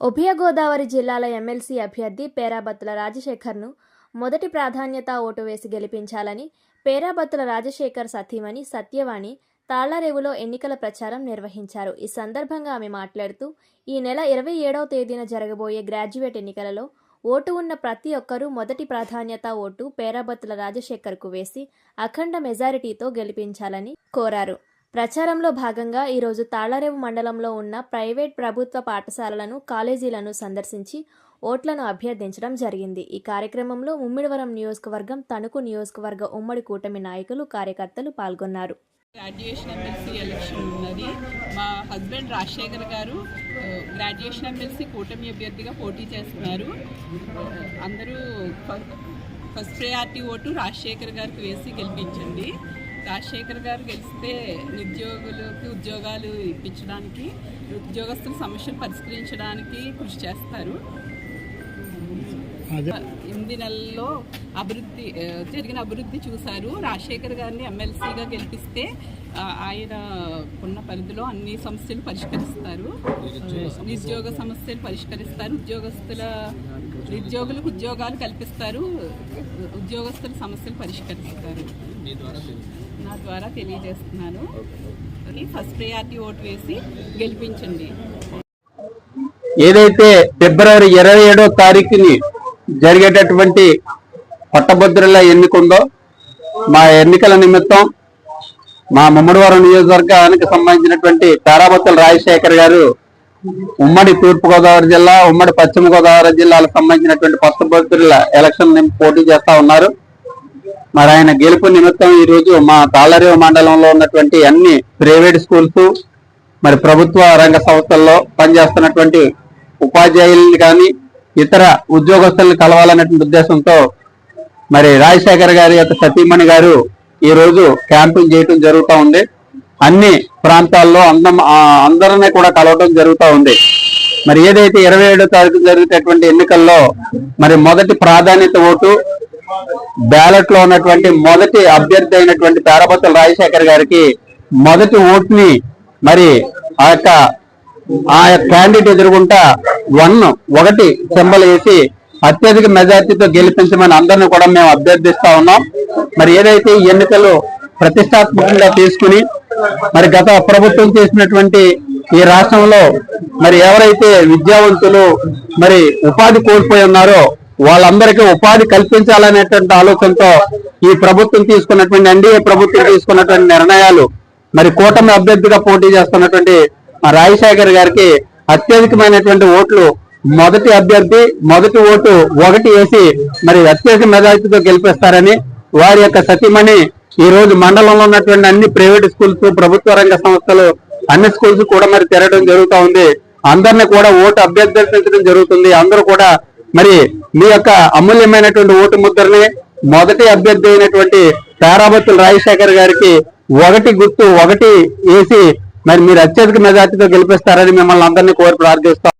ఉభయ గోదావరి జిల్లాల ఎమ్మెల్సీ అభ్యర్థి పేరాబత్తుల రాజశేఖర్ను మొదటి ప్రాధాన్యత ఓటు వేసి గెలిపించాలని పేరాబత్తుల రాజశేఖర్ సతీమణి సత్యవాణి తాళ్ళరేవులో ఎన్నికల ప్రచారం నిర్వహించారు. ఈ సందర్భంగా ఆమె మాట్లాడుతూ ఈ నెల ఇరవై ఏడవ తేదీన జరగబోయే గ్రాడ్యుయేట్ ఎన్నికలలో ఓటు ఉన్న ప్రతి ఒక్కరూ మొదటి ప్రాధాన్యత ఓటు పేరాబత్తుల రాజశేఖర్కు వేసి అఖండ మెజారిటీతో గెలిపించాలని కోరారు. ప్రచారంలో భాగంగా ఈరోజు తాళరేవు మండలంలో ఉన్న ప్రైవేట్ ప్రభుత్వ పాఠశాలలను కాలేజీలను సందర్శించి ఓట్లను అభ్యర్థించడం జరిగింది. ఈ కార్యక్రమంలో ముమ్మిడివరం నియోజకవర్గం తణుకు నియోజకవర్గ ఉమ్మడి కూటమి నాయకులు కార్యకర్తలు పాల్గొన్నారు. గ్రాడ్యుయేషన్ ఎమ్మెల్సీ ఎలక్షన్ ఉన్నది. మా హస్బెండ్ రాజశేఖర్ గారు గ్రాడ్యుయేషన్ ఎమ్మెల్సీ కూటమి అభ్యర్థిగా పోటీ చేస్తున్నారు. అందరూ ఫస్ట్ ప్రయారిటీ ఓటు రాజశేఖర్ గారికి వేసి గెలిపించండి. రాజశేఖర్ గారు గెలిస్తే నిరుద్యోగులకి ఉద్యోగాలు ఇప్పించడానికి ఉద్యోగస్తుల సమస్యలు పరిష్కరించడానికి కృషి చేస్తారు. ఎనిమిది నెలల్లో అభివృద్ధి జరిగిన అభివృద్ధి చూశారు. రాజశేఖర్ గారిని ఎమ్మెల్సీగా గెలిపిస్తే ఆయన ఉన్న పరిధిలో అన్ని సమస్యలు పరిష్కరిస్తారు. నిరుద్యోగ సమస్యలు పరిష్కరిస్తారు. ఉద్యోగస్తుల నిరుద్యోగులకు ఉద్యోగాలు కల్పిస్తారు. ఉద్యోగస్తుల సమస్యలు పరిష్కరిస్తారు. నా ద్వారా తెలియజేస్తున్నాను. ఫస్ట్ ప్రయారిటీ ఓటు వేసి గెలిపించండి. ఏదైతే ఫిబ్రవరి ఇరవై ఏడో తారీఖుని జరిగేటటువంటి పట్టభద్రుల ఎన్నిక ఉందో మా ఎన్నికల నిమిత్తం మా ముమ్మడివరం నియోజకవర్గానికి సంబంధించినటువంటి తారాబత్తుల రాజశేఖర్ గారు ఉమ్మడి తూర్పుగోదావరి జిల్లా ఉమ్మడి పశ్చిమ గోదావరి జిల్లాలకు సంబంధించినటువంటి పట్టభద్రుల ఎలక్షన్ పోటీ చేస్తా ఉన్నారు. మరి ఆయన గెలుపు నిమిత్తం ఈ రోజు మా తాళరేవు మండలంలో ఉన్నటువంటి అన్ని ప్రైవేట్ స్కూల్స్ మరి ప్రభుత్వ రంగ సంస్థల్లో పనిచేస్తున్నటువంటి ఉపాధ్యాయుల్ని కానీ ఇతర ఉద్యోగస్తుల్ని కలవాలనేటువంటి ఉద్దేశంతో మరి రాజశేఖర్ గారి యొక్క సతీమణి గారు ఈ రోజు క్యాంపింగ్ చేయటం జరుగుతూ ఉంది. అన్ని ప్రాంతాల్లో అందం అందరినీ కూడా కలవటం జరుగుతూ ఉంది. మరి ఏదైతే ఇరవై ఏడో తారీఖు జరిగేటటువంటి ఎన్నికల్లో మరి మొదటి ప్రాధాన్యత ఓటు బ్యాలెట్లో ఉన్నటువంటి మొదటి అభ్యర్థి అయినటువంటి పేరపతుల రాజశేఖర్ గారికి మొదటి ఓట్ని మరి ఆ యొక్క ఆ యొక్క క్యాండిడేట్ ఎదురుగుంటా వన్ ఒకటి సింబల్ వేసి అత్యధిక మెజార్టీతో గెలిపించమని అందరిని కూడా మేము అభ్యర్థిస్తా ఉన్నాం. మరి ఏదైతే ఈ ఎన్నికలు ప్రతిష్టాత్మకంగా తీసుకుని మరి గత ప్రభుత్వం చేసినటువంటి ఈ రాష్ట్రంలో మరి ఎవరైతే విద్యావంతులు మరి ఉపాధి కోల్పోయి ఉన్నారో వాళ్ళందరికీ ఉపాధి కల్పించాలనేటువంటి ఆలోచనతో ఈ ప్రభుత్వం తీసుకున్నటువంటి ఎన్డీఏ ప్రభుత్వం తీసుకున్నటువంటి నిర్ణయాలు మరి కూటమి అభ్యర్థిగా పోటీ చేస్తున్నటువంటి రాజశేఖర్ గారికి అత్యధికమైనటువంటి ఓట్లు మొదటి అభ్యర్థి మొదటి ఓటు ఒకటి వేసి మరి అత్యధిక మెజార్టీతో గెలిపిస్తారని వారి యొక్క సతీమణి ఈ రోజు మండలంలో ఉన్నటువంటి అన్ని ప్రైవేట్ స్కూల్స్ ప్రభుత్వ రంగ సంస్థలు అన్ని స్కూల్స్ కూడా మరి తిరగడం జరుగుతూ ఉంది. అందరిని కూడా ఓటు అభ్యర్థించడం జరుగుతుంది. అందరూ కూడా మరి మీ యొక్క అమూల్యమైనటువంటి ఓటు ముద్రని మొదటి అభ్యర్థి అయినటువంటి తారాబత్తుల రాజశేఖర్ గారికి ఒకటి గుర్తు ఒకటి వేసి మరి మీరు అత్యధిక మెజార్టీతో గెలిపిస్తారని మిమ్మల్ని అందరినీ కోరి ప్రార్థిస్తాం.